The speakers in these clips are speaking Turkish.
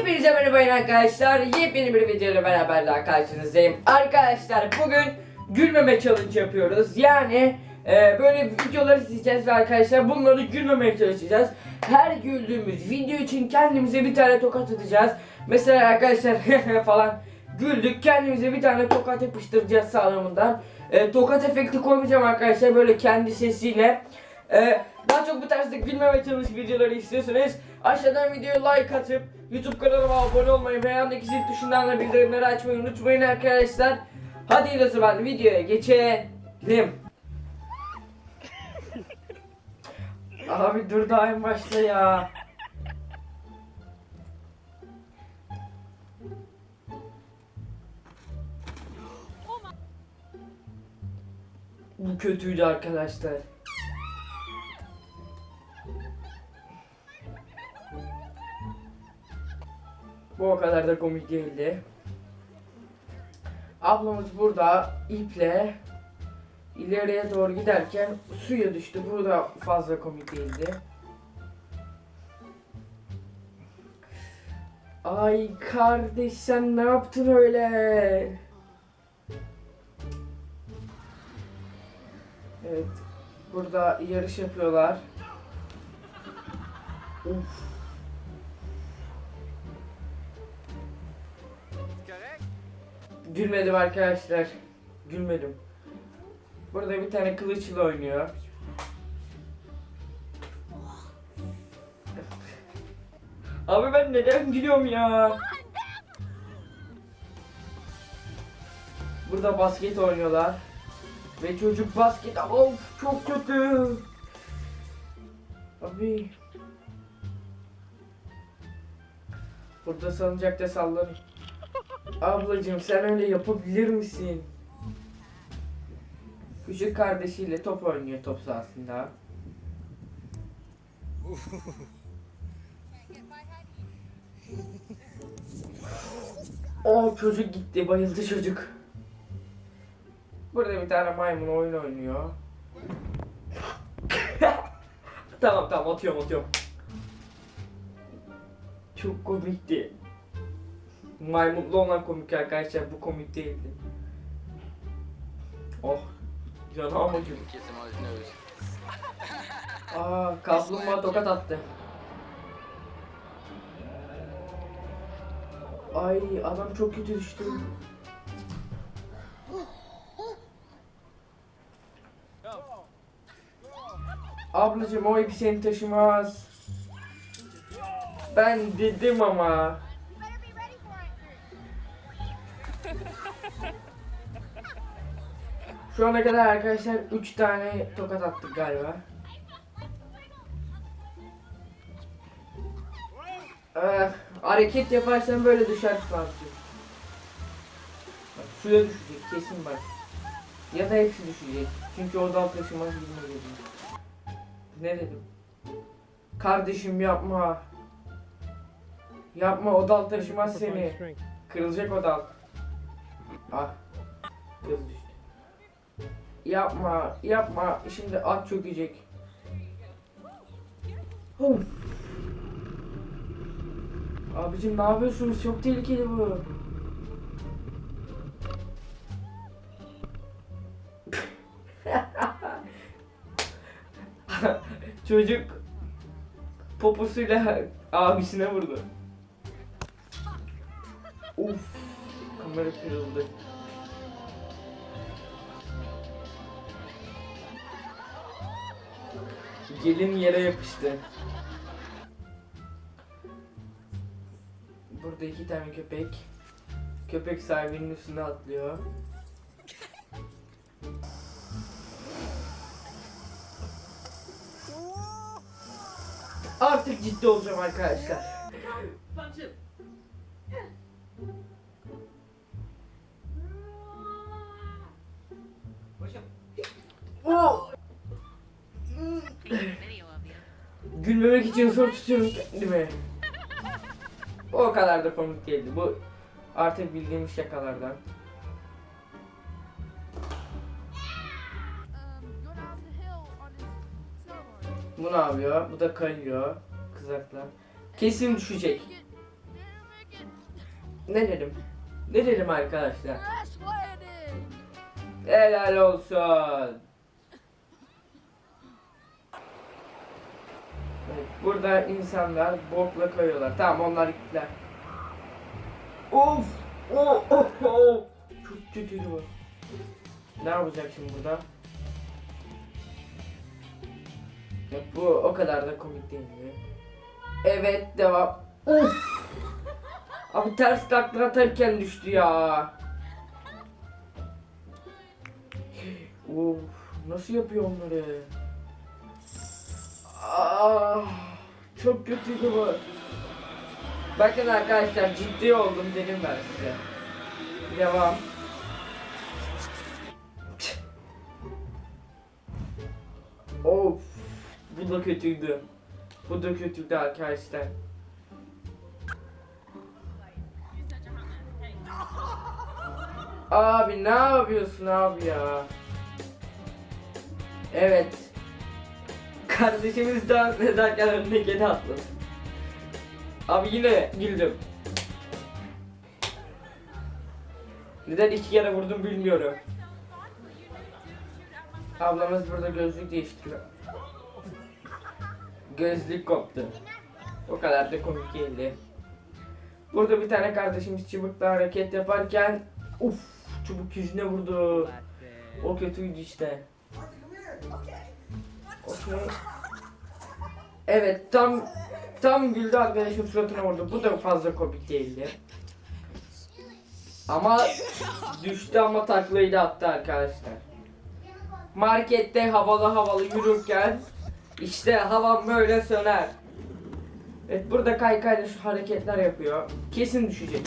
Hepinize merhaba arkadaşlar. Yepyeni bir videoyla beraber daha karşınızdayım. Arkadaşlar bugün gülmeme challenge yapıyoruz. Yani e, böyle videolar izleyeceğiz ve arkadaşlar bunları gülmemeye çalışacağız. Her güldüğümüz video için kendimize bir tane tokat atacağız. Mesela arkadaşlar falan güldük kendimize bir tane tokat yapıştıracağız sağlamından. E, tokat efekti koymayacağım arkadaşlar böyle kendi sesiyle. Ee, daha çok bu tarzda gülme ve challenge videoları istiyorsanız aşağıdan videoya like atıp YouTube kanalıma abone olmayı ve yandaki zil tuşundan da bildirimleri açmayı unutmayın arkadaşlar. Hadi o zaman videoya geçelim. Abi dur daha en başta ya. Bu kötüydü arkadaşlar. O kadar da komik değildi. Ablamız burada iple ileriye doğru giderken suya düştü. Bu da fazla komik değildi. Ay kardeş sen ne yaptın öyle? Evet. Burada yarış yapıyorlar. Uf. Gülmedim arkadaşlar. Gülmedim. Burada bir tane kılıçlı oynuyor. Abi ben neden gülüyorum ya? Burada basket oynuyorlar. Ve çocuk basket of çok kötü. Abi. Burada salıncakta sallanıyor. Ablacığım sen öyle yapabilir misin? Küçük kardeşiyle top oynuyor top sahasında. O çocuk gitti, bayıldı çocuk. Burada bir tane maymun oyun oynuyor. tamam tamam atıyorum atıyorum. Çok komikti. Maymunlu olan komik arkadaşlar bu komik değildi. Oh. His nose. Aa kaplumbağa tokat attı. Ay adam çok kötü düştü. Ablacım o ipi seni taşımaz. Ben dedim ama. Şu ana kadar arkadaşlar 3 tane tokat attık galiba. Ee, hareket yaparsan böyle düşersin abi. Bak, suya düşecek kesin bak. Ya da hepsi düşecek. Çünkü o dal taşımaz bilme dedim. Ne dedim? Kardeşim yapma. Yapma o dal taşımaz seni. Kırılacak o dal. Ah. Kız düştü. Yapma, yapma. Şimdi at çökecek. Huh. Abicim ne yapıyorsunuz? Çok tehlikeli bu. Çocuk poposuyla abisine vurdu. Uf, kamera kırıldı. Gelin yere yapıştı. Burada iki tane köpek. Köpek sahibinin üstüne atlıyor. Artık ciddi olacağım arkadaşlar. Oh! Gülmemek için zor tutuyorum kendimi. Bu o kadar da komik değildi. Bu artık bildiğimiz şakalardan. Bu ne yapıyor? Bu da kayıyor. Kızaklar. Kesin düşecek. Ne dedim? Ne dedim arkadaşlar? Helal olsun. Evet, burada insanlar bokla kayıyorlar. Tamam onlar gittiler. Of! Oh, oh, oh. Çok kötüydü bu. Ne yapacak şimdi burada? Ya bu o kadar da komik değil mi? Evet devam. Of! Abi ters takla atarken düştü ya. Of, nasıl yapıyor onları? Ah, çok kötüydü bu. Bakın arkadaşlar ciddi oldum dedim ben size. Devam. of, bu da kötüydü. Bu da kötüydü arkadaşlar. Abi ne yapıyorsun abi ya? Evet. Kardeşimiz dans ederken önüne kedi atladı. Abi yine güldüm. Neden iki kere vurdum bilmiyorum. Ablamız burada gözlük değiştiriyor. Gözlük koptu. O kadar da komik değildi. Burada bir tane kardeşimiz çubukla hareket yaparken Uf çubuk yüzüne vurdu. O kötüydü işte. Okey. Evet tam tam güldü arkadaşım suratına vurdu. Bu da fazla komik değildi. Ama düştü ama taklayı attı arkadaşlar. Markette havalı havalı yürürken işte havam böyle söner. Evet burada kaykayla şu hareketler yapıyor. Kesin düşecek.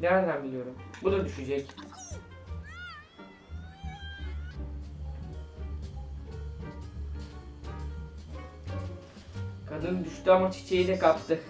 Nereden biliyorum? Bu da düşecek. Kadın düştü ama çiçeği de kaptı.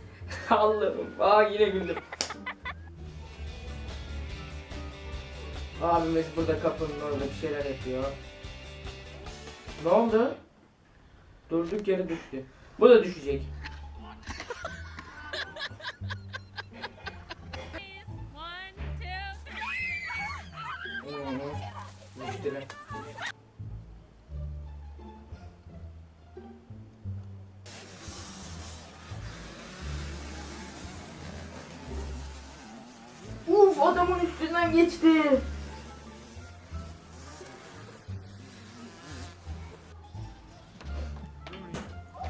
Allah'ım. Aa yine güldüm. Abimiz burada kapının orada bir şeyler yapıyor. Ne oldu? Durduk yere düştü. Bu da düşecek. Düştüler. Üstünden geçti.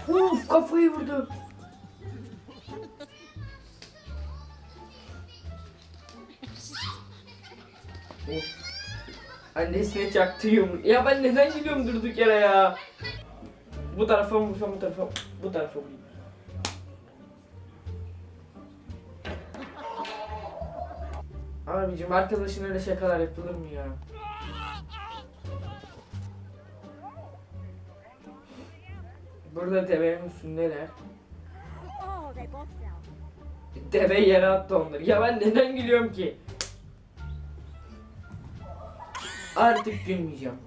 Uf kafayı vurdu. Annesine çaktı. Ya ben neden gülüyorum durduk yere ya? Bu tarafa mı bu tarafa bu tarafa vurayım. Abicim arkadaşın öyle şakalar yapılır mı ya? Burada devenin üstündeler. Deve yere attı onları. Ya ben neden gülüyorum ki? Artık gülmeyeceğim.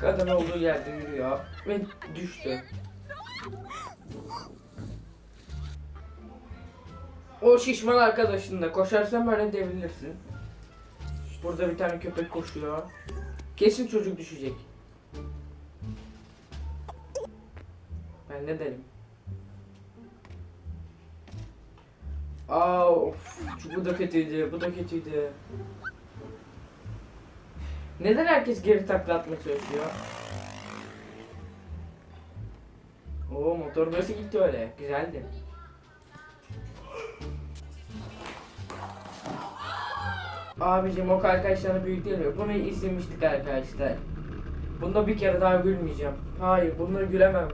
Kadın olduğu yerde yürüyor ve düştü. O şişman arkadaşınla koşarsan böyle devrilirsin. Burada bir tane köpek koşuyor. Kesin çocuk düşecek. Ben ne derim? Aa, of, bu da kötüydü, bu da kötüydü. Neden herkes geri takla atmaya çalışıyor? Oo motor nasıl gitti öyle? Güzeldi. Abicim o arkadaşlarına büyük mi? Bunu izlemiştik arkadaşlar. Bunda bir kere daha gülmeyeceğim. Hayır, bunda gülemem.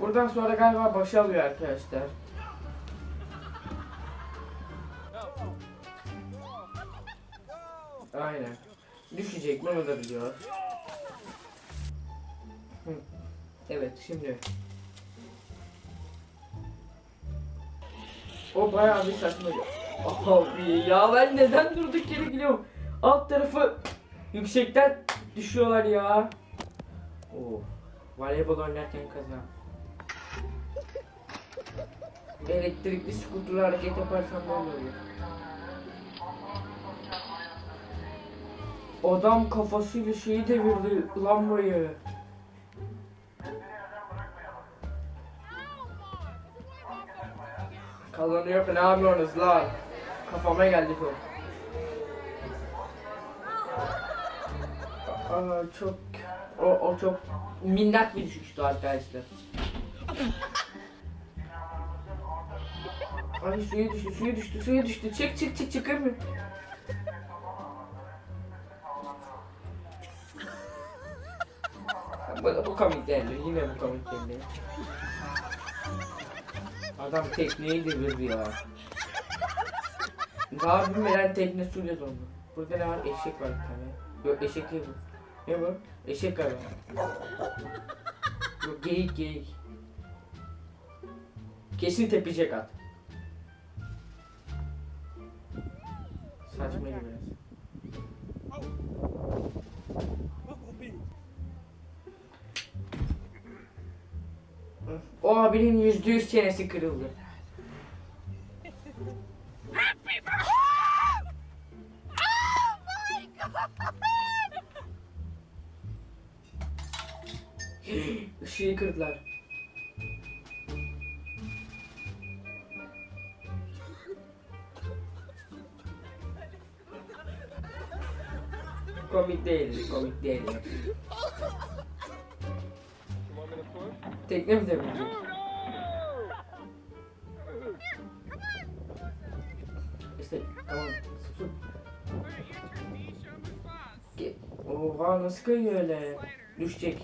Buradan sonra galiba başı alıyor arkadaşlar. Aynen. Düşecek bunu da biliyor. Evet şimdi. O bayağı bir saçma. Abi ya ben neden durduk yere gülüyorum? Alt tarafı yüksekten düşüyorlar ya. Oh. Voleybol oynarken kaza. Elektrikli skuterla hareket yaparsam ne olur? Adam kafasıyla şeyi devirdi lambayı. Kazanıyor ne yapıyorsunuz lan? Kafama geldi bu. Aa, çok o, o çok minnak bir düşüştü arkadaşlar. Ay suya düştü, suya düştü, suya düştü. Çık çık çık çıkır mı? Bu, bu komik değildi, yine bu komik değildi. Adam tekneyi devirdi ya. Daha bilmeden tekne suyla doldu. Burada ne var? Eşek var bir tane. Yok eşek değil bu. Ne bu? Eşek galiba. Yok geyik geyik. Kesin tepecek at. Saçma gibi O abinin yüzde yüz çenesi kırıldı. Işığı kırdılar. Komik değildi, komik değildi. Tekne mi devirecek? İşte tamam. Sıfır. Oha nasıl kayıyor öyle? Düşecek.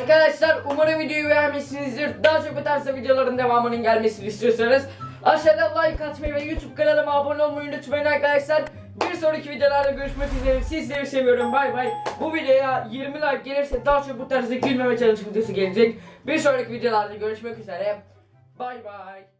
Arkadaşlar umarım videoyu beğenmişsinizdir. Daha çok bu videoların devamının gelmesini istiyorsanız aşağıdan like atmayı ve YouTube kanalıma abone olmayı unutmayın arkadaşlar. Bir sonraki videolarda görüşmek üzere. Sizleri seviyorum. Bay bay. Bu videoya 20 like gelirse daha çok bu tarzda gülmeme challenge videosu gelecek. Bir sonraki videolarda görüşmek üzere. Bay bay.